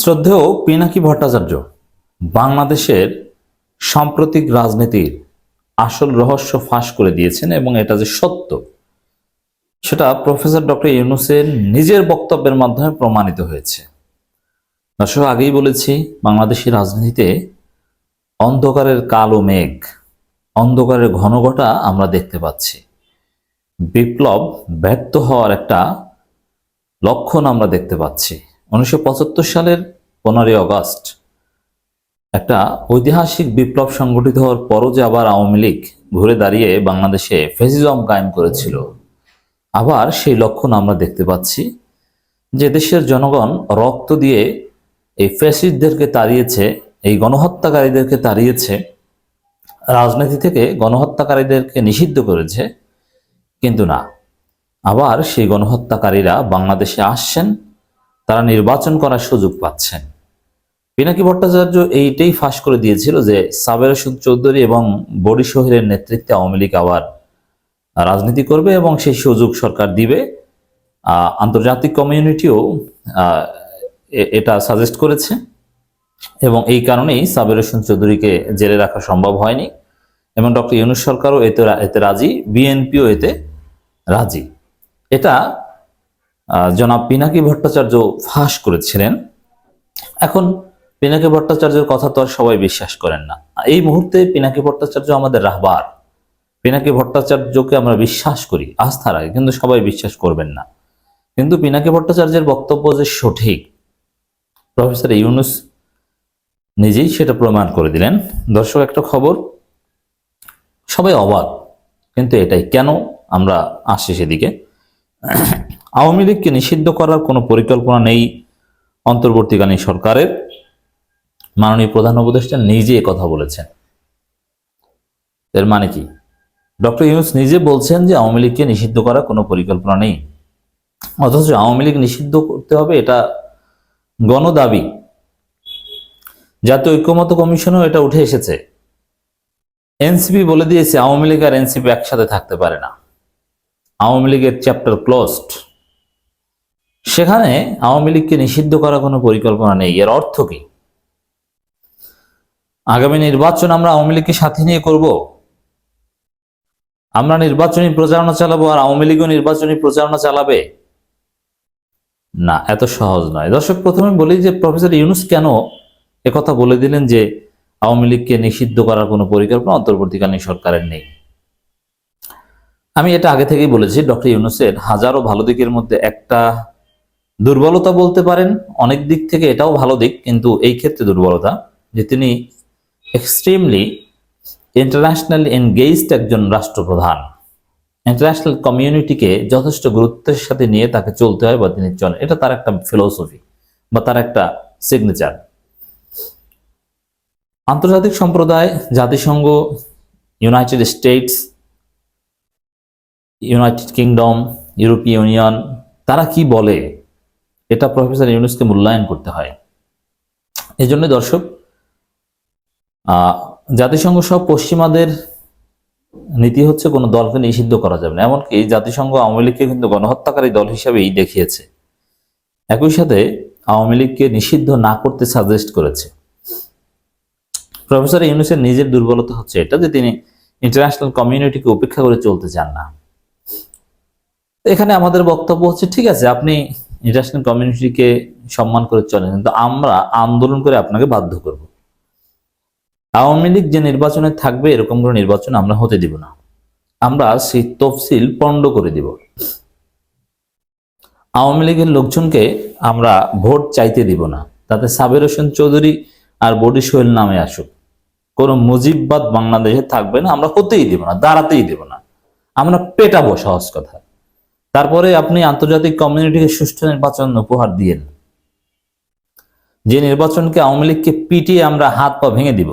শ্রদ্ধেয় পিনাকি ভট্টাচার্য, বাংলাদেশের সাম্প্রতিক রাজনীতির আসল রহস্য ফাঁস করে দিয়েছেন এবং এটা যে সত্য, সেটা প্রফেসর ডক্টর ইউনুসের নিজের বক্তব্যের মাধ্যমে প্রমাণিত হয়েছে। দর্শক, আগেই বলেছি বাংলাদেশের রাজনীতিতে অন্ধকারের কালো মেঘ, অন্ধকারের ঘনঘটা আমরা দেখতে পাচ্ছি। বিপ্লব ব্যর্থ হওয়ার একটা লক্ষণ আমরা দেখতে পাচ্ছি। উনিশশো পঁচাত্তর সালের পনেরোই আগস্ট। একটা ঐতিহাসিক বিপ্লব সংগঠিত হওয়ার পরও যে আবার আওয়ামী লীগ ঘুরে দাঁড়িয়ে বাংলাদেশে ফেসিজম কায়েম করেছিল, আবার সেই লক্ষণ আমরা দেখতে পাচ্ছি যে দেশের জনগণ রক্ত দিয়ে এই ফ্যাসিস্টদেরকে তাড়িয়েছে, এই গণহত্যাকারীদেরকে তাড়িয়েছে, রাজনীতি থেকে গণহত্যাকারীদেরকে নিষিদ্ধ করেছে, কিন্তু না। আবার সেই গণহত্যাকারীরা বাংলাদেশে আসছেন তারা নির্বাচন করার সুযোগ পাচ্ছেন। পিনাকি ভট্টাচার্য এইটাই ফাঁস করে দিয়েছিল যে সাবের চৌধুরী এবং বডি নেতৃত্বে আওয়ামী লীগ আবার রাজনীতি করবে এবং সেই সুযোগ সরকার দিবে। আন্তর্জাতিক কমিউনিটিও এটা সাজেস্ট করেছে এবং এই কারণেই সাবের হোসেন চৌধুরীকে জেলে রাখা সম্ভব হয়নি এবং ডক্টর ইউনুস সরকারও এতে এতে রাজি, বিএনপিও এতে রাজি। এটা জনাব পিনাকি ভট্টাচার্য ফাঁস করেছিলেন। এখন পিনাকি ভট্টাচার্যের কথা তো আর সবাই বিশ্বাস করেন না। এই মুহূর্তে পিনাকি ভট্টাচার্য আমাদের রাহবার। পিনাকি ভট্টাচার্যকে আমরা বিশ্বাস করি, আস্থা রাখি, কিন্তু সবাই বিশ্বাস করবেন না। কিন্তু পিনাকি ভট্টাচার্যের বক্তব্য যে সঠিক, প্রফেসর ইউনুস নিজেই সেটা প্রমাণ করে দিলেন। দর্শক, একটা খবর, সবাই অবাক, কিন্তু এটাই কেন? আমরা আসছি সেদিকে। আওয়ামী লীগকে নিষিদ্ধ করার কোনো পরিকল্পনা নেই অন্তর্বর্তীকালীন সরকারের। মাননীয় প্রধান উপদেষ্টা নিজে কথা বলেছেন। এর মানে কি? ডক্টর ইউনুস নিজে বলছেন যে আওয়ামী লীগকে নিষিদ্ধ করার কোনো পরিকল্পনা নেই। অথচ আওয়ামী লীগ নিষিদ্ধ করতে হবে এটা গণদাবি। জাতীয় ঐক্যমত কমিশনেও এটা উঠে এসেছে। এনসিপি বলে দিয়েছে, আওয়ামী লীগ আর এনসিপি একসাথে থাকতে পারে না। আওয়ামী লীগের চ্যাপ্টার ক্লোজড। সেখানে আওয়ামী লীগকে নিষিদ্ধ করার কোনো পরিকল্পনা নেই। এর অর্থ কি? আগামী নির্বাচন আমরা আওয়ামী লীগকে সাথে নিয়ে করব? আমরা নির্বাচনী প্রচারণা চালাবো আর আওয়ামী লীগও নির্বাচনী প্রচারণা চালাবে? না, এত সহজ নয়। দর্শক, প্রথমে বলি যে প্রফেসর ইউনুস কেন একথা বলে দিলেন যে আওয়ামী লীগকে নিষিদ্ধ করার কোনো পরিকল্পনা অন্তর্বর্তীকালীন সরকারের নেই। আমি এটা আগে থেকেই বলেছি, ডক্টর ইউনুসের হাজারো ভালো দিকের মধ্যে একটা দুর্বলতা বলতে পারেন, অনেক দিক থেকে এটাও ভালো দিক, কিন্তু এই ক্ষেত্রে দুর্বলতা যে তিনি এক্সট্রিমলি ইন্টারন্যাশনাল এনগেজড একজন রাষ্ট্রপ্রধান। ইন্টারন্যাশনাল কমিউনিটিকে যথেষ্ট গুরুত্বের সাথে নিয়ে তাকে চলতে হয় বা তিনি চলেন এটা তার একটা ফিলোসফি বা তার একটা সিগনেচার আন্তর্জাতিক সম্প্রদায়, জাতিসংঘ ইউনাইটেড স্টেটস ইউনাইটেড কিংডম ইউরোপীয় ইউনিয়ন তারা কি বলে? এটা প্রফেসর ইউনুসকে মূল্যায়ন করতে হয়। এই জন্য দর্শক জাতিসংঘ সব পশ্চিমাদের নীতি হচ্ছে কোনো দলকে নিষিদ্ধ করা যাবে না। এমনকি জাতিসংঘ আওয়ামী লীগকে কিন্তু গণহত্যাকারী দল হিসাবেই দেখিয়েছে। একই সাথে আওয়ামী লীগকে নিষিদ্ধ না করতে সাজেস্ট করেছে। প্রফেসর ইউনুসের নিজের দুর্বলতা হচ্ছে এটা যে তিনি ইন্টারন্যাশনাল কমিউনিটিকে উপেক্ষা করে চলতে চান না। এখানে আমাদের বক্তব্য হচ্ছে, ঠিক আছে, আপনি ইন্টারন্যাশনাল কমিউনিটিকে সম্মান করে চলেন, কিন্তু আমরা আন্দোলন করে আপনাকে বাধ্য করব। আওয়ামী লীগ যে নির্বাচনে থাকবে, এরকম কোনো নির্বাচন আমরা হতে দিব না। আমরা সেই তফসিল পণ্ড করে দিব। আওয়ামী লীগের লোকজনকে আমরা ভোট চাইতে দিব না। তাতে সাবের হোসেন চৌধুরী আর বডি সোহেল নামে আসুক। কোনো মুজিববাদ বাংলাদেশে থাকবে না, আমরা হতেই দিব না, দাঁড়াতেই দিব না। আমরা পেটাবো সহজ কথা। তারপরে আপনি আন্তর্জাতিক কমিউনিটিকে সুষ্ঠু নির্বাচন উপহার দিয়েন। যে নির্বাচনকে আওয়ামী লীগকে পিটিয়ে আমরা হাত পা ভেঙে দিব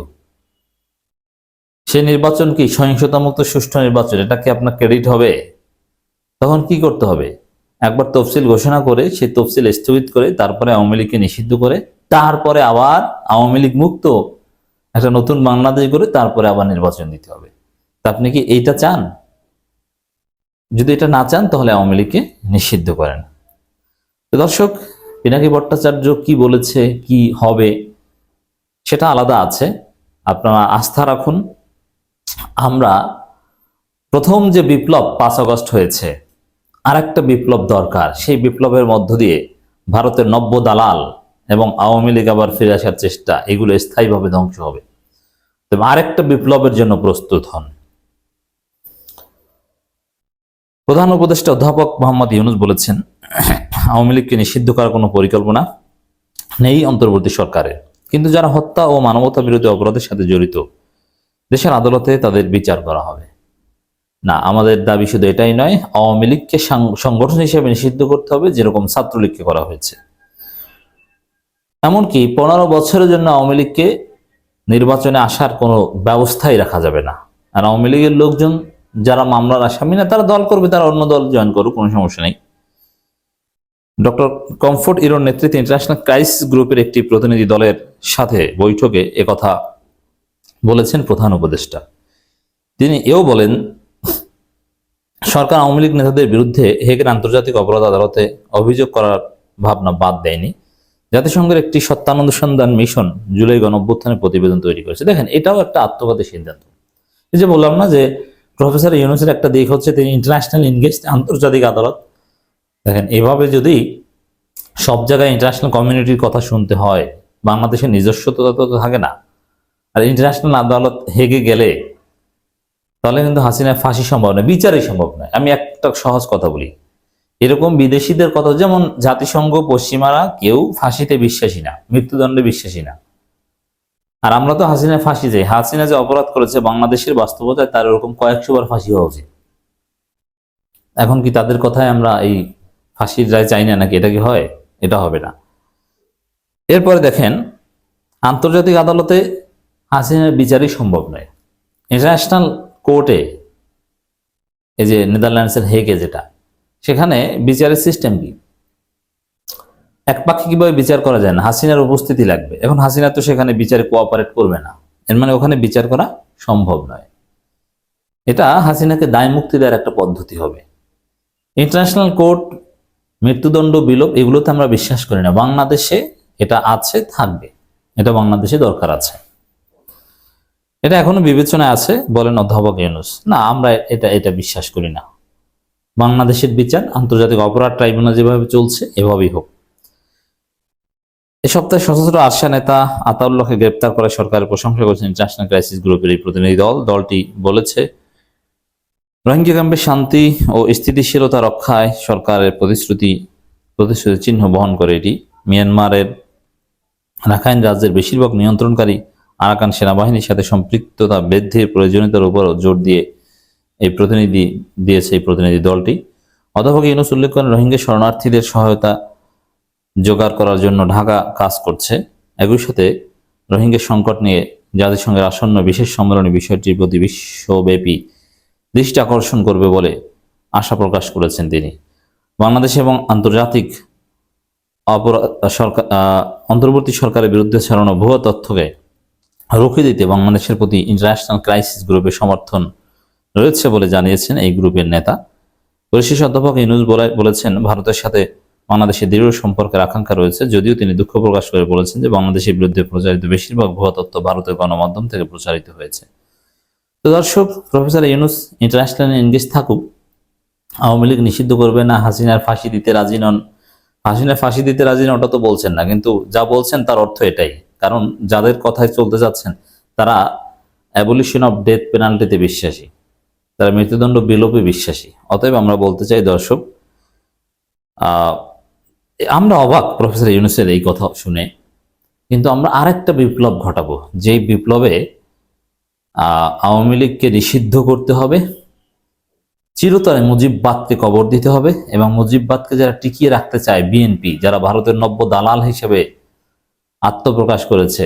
সেই নির্বাচন কি সহিংসতামুক্ত সুষ্ঠু নির্বাচন, এটা কি আপনার ক্রেডিট হবে? তখন কি করতে হবে? একবার তফসিল ঘোষণা করে সেই তফসিল স্থগিত করে তারপরে আওয়ামী লীগকে নিষিদ্ধ করে, তারপরে আবার আওয়ামী লীগ মুক্ত একটা নতুন বাংলাদেশ করে তারপরে আবার নির্বাচন দিতে হবে। তা আপনি কি এইটা চান? যদি এটা না চান, তাহলে আওয়ামী লীগকে নিষিদ্ধ করেন। তো দর্শক, পিনাকি ভট্টাচার্য কি বলেছে, কি হবে, সেটা আলাদা আছে। আপনারা আস্থা রাখুন, আমরা প্রথম যে বিপ্লব পাঁচ আগস্ট হয়েছে আর একটা বিপ্লব দরকার। সেই বিপ্লবের মধ্য দিয়ে ভারতের নব্য দালাল এবং আওয়ামী লীগ আবার ফিরে আসার চেষ্টা, এগুলো স্থায়ীভাবে ধ্বংস হবে। তবে আরেকটা বিপ্লবের জন্য প্রস্তুত হন। প্রধান উপদেষ্টা অধ্যাপক মোহাম্মদ ইউনুস বলেছেন, আওয়ামী লীগকে নিষিদ্ধ করার কোনো পরিকল্পনা নেই অন্তর্বর্তী সরকারের। কিন্তু যারা হত্যা ও মানবতা বিরোধী অপরাধের সাথে জড়িত, দেশের আদালতে তাদের বিচার করা হবে। না, আমাদের দাবি শুধু এটাই নয়, আওয়ামী লীগকে সংগঠন হিসেবে নিষিদ্ধ করতে হবে, যেরকম ছাত্রলীগকে করা হয়েছে। এমনকি পনেরো বছরের জন্য আওয়ামী লীগকে নির্বাচনে আসার কোনো ব্যবস্থাই রাখা যাবে না। আর আওয়ামী লীগের লোকজন যারা মামলার আসামি না, তারা দল করবে, তারা অন্য দল জয়েন করুক, কোনো সমস্যা নেই। ডক্টর কমফোর্ট ইরোর নেতৃত্বে ইন্টারন্যাশনাল ক্রাইসিস গ্রুপের একটি প্রতিনিধি দলের সাথে বৈঠকে একথা বলেছেন প্রধান উপদেষ্টা। তিনি এও বলেন, সরকার আওয়ামী লীগ নেতাদের বিরুদ্ধে হেগের আন্তর্জাতিক অপরাধ আদালতে অভিযোগ করার ভাবনা বাদ দেয়নি। জাতিসংঘের একটি সত্যানুসন্ধান মিশন জুলাই গণ প্রতিবেদন তৈরি করেছে। দেখেন, এটাও একটা আত্মঘাতী সিদ্ধান্ত। এই যে বললাম না যে প্রফেসর ইউনুসের একটা দিক হচ্ছে তিনি ইন্টারন্যাশনাল ইনগেজ আন্তর্জাতিক আদালত। দেখেন, এভাবে যদি সব জায়গায় ইন্টারন্যাশনাল কমিউনিটির কথা শুনতে হয়, বাংলাদেশের নিজস্বতা তো থাকে না। আর ইন্টারন্যাশনাল আদালত হেগে গেলে, তাহলে কিন্তু হাসিনার ফাঁসি সম্ভব নয়, বিচারই সম্ভব নয়। আমি একটা সহজ কথা বলি। এরকম বিদেশিদের কথা, যেমন জাতিসংঘ, পশ্চিমারা কেউ ফাঁসিতে বিশ্বাসী না, মৃত্যুদণ্ডে বিশ্বাসী না। আর আমরা তো হাসিনা ফাঁসি যাই হাসিনা যে অপরাধ করেছে বাংলাদেশের বাস্তবতায় তার এরকম কয়েকশো বার ফাঁসি হওয়া উচিত। এখন কি তাদের কথায় আমরা এই ফাঁসির রায় চাই না নাকি? এটা কি হয়? এটা হবে না। এরপরে দেখেন, আন্তর্জাতিক আদালতে হাসিনার বিচারই সম্ভব নয়। ইন্টারন্যাশনাল কোর্টে এই যে নেদারল্যান্ডসের হেগে যেটা, সেখানে বিচারের সিস্টেম কি? এক পাক্ষিক কীভাবে বিচার করা যায় না? হাসিনার উপস্থিতি লাগবে। এখন হাসিনা তো সেখানে বিচারে কোঅপারেট করবে না। এর মানে ওখানে বিচার করা সম্ভব নয়। এটা হাসিনাকে দায় মুক্তি দেওয়ার একটা পদ্ধতি হবে। ইন্টারন্যাশনাল কোর্ট মৃত্যুদণ্ড, বিলোপ, এগুলোতে আমরা বিশ্বাস করি না। বাংলাদেশে এটা আছে, থাকবে। এটা বাংলাদেশে দরকার আছে। এটা এখনও বিবেচনায় আছে, বলেন অধ্যাপক ইউনুস। না, আমরা এটা এটা বিশ্বাস করি না। বাংলাদেশের বিচার, আন্তর্জাতিক অপরাধ ট্রাইব্যুনাল যেভাবে চলছে, এভাবেই হোক। এ সপ্তাহে সশস্ত্র আরশা নেতা আতাউল্লাহকে গ্রেপ্তার করে সরকারের প্রশংসা করেছেন ইন্টারন্যাশনাল ক্রাইসিস গ্রুপের এই প্রতিনিধি দল। দলটি বলেছে রোহিঙ্গা ক্যাম্পে শান্তি ও স্থিতিশীলতা রক্ষায় সরকারের প্রতিশ্রুতি প্রতিশ্রুতি চিহ্ন বহন করে এটি। মিয়ানমারের রাখাইন রাজ্যের বেশিরভাগ নিয়ন্ত্রণকারী আরাকান সেনাবাহিনীর সাথে সম্পৃক্ততা বৃদ্ধির প্রয়োজনীয়তার উপরও জোর দিয়ে এই প্রতিনিধি দিয়েছে এই প্রতিনিধি দলটি। অধ্যাপক ইউনুস উল্লেখ করেন, রোহিঙ্গা শরণার্থীদের সহায়তা জোগাড় করার জন্য ঢাকা কাজ করছে। একই সাথে রোহিঙ্গা সংকট নিয়ে জাতিসংঘের আসন্ন বিশেষ সম্মেলনে বিষয়টির প্রতি বিশ্বব্যাপী দৃষ্টি আকর্ষণ করবে বলে আশা প্রকাশ করেছেন তিনি। বাংলাদেশ এবং আন্তর্জাতিক অপরাধ সরকার অন্তর্বর্তী সরকারের বিরুদ্ধে ছড়ানো ভুয়া তথ্যকে রুখে দিতে বাংলাদেশের প্রতি ইন্টারন্যাশনাল ক্রাইসিস গ্রুপের সমর্থন রয়েছে বলে জানিয়েছেন এই গ্রুপের নেতা। পরিশেষ অধ্যাপক ইনুজ বলে- বলেছেন, ভারতের সাথে বাংলাদেশের দৃঢ় সম্পর্কের আকাঙ্ক্ষা রয়েছে। যদিও তিনি দুঃখ প্রকাশ করে বলেছেন যে বাংলাদেশের বিরুদ্ধে প্রচারিত বেশিরভাগ ভুয়া তথ্য ভারতের গণমাধ্যম থেকে প্রচারিত হয়েছে। তো দর্শক, প্রফেসর ইউনুস ইন্টারন্যাশনাল এনগেজ থাকুক, আওয়ামী লীগ নিষিদ্ধ করবে না, হাসিনার ফাঁসি দিতে রাজি নন। হাসিনার ফাঁসি দিতে রাজি নন, ওটা তো বলছেন না, কিন্তু যা বলছেন তার অর্থ এটাই। কারণ যাদের কথায় চলতে যাচ্ছেন, তারা অ্যাবলিশন অফ ডেথ পেনাল্টিতে বিশ্বাসী। তারা মৃত্যুদণ্ড বিলোপে বিশ্বাসী। অতএব আমরা বলতে চাই দর্শক আমরা অবাক, প্রফেসর ইউনুসের এই কথা শুনে। কিন্তু আমরা আরেকটা বিপ্লব ঘটাবো, যেই বিপ্লবে আওয়ামী লীগকে নিষিদ্ধ করতে হবে, চিরতরে মুজিববাদকে কবর দিতে হবে, এবং মুজিববাদকে যারা টিকিয়ে রাখতে চায় বিএনপি, যারা ভারতের নব্য দালাল হিসেবে আত্মপ্রকাশ করেছে,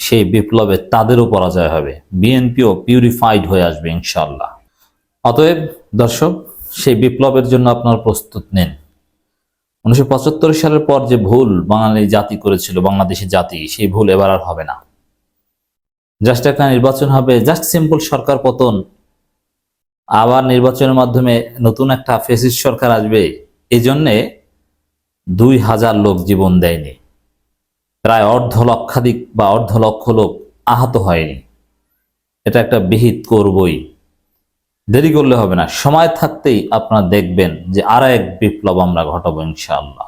সেই বিপ্লবে তাদেরও পরাজয় হবে। বিএনপিও পিউরিফাইড হয়ে আসবে ইনশাল্লাহ অতএব দর্শক, সেই বিপ্লবের জন্য আপনার প্রস্তুত নেন। উনিশশো পঁচাত্তর সালের পর যে ভুল বাঙালি জাতি করেছিল, বাংলাদেশি জাতি, সেই ভুল এবার আর হবে না। জাস্ট একটা নির্বাচন হবে, জাস্ট সিম্পল সরকার পতন। আবার নির্বাচনের মাধ্যমে নতুন একটা ফেসিস সরকার আসবে এই জন্যে দুই হাজার লোক জীবন দেয়নি। প্রায় অর্ধ লক্ষাধিক বা অর্ধ লক্ষ লোক আহত হয়নি। এটা একটা বিহিত করবই। দেরি করলে হবে না। সময় থাকতেই আপনারা দেখবেন যে আর এক বিপ্লব আমরা ঘটাবো ইনশাআল্লাহ।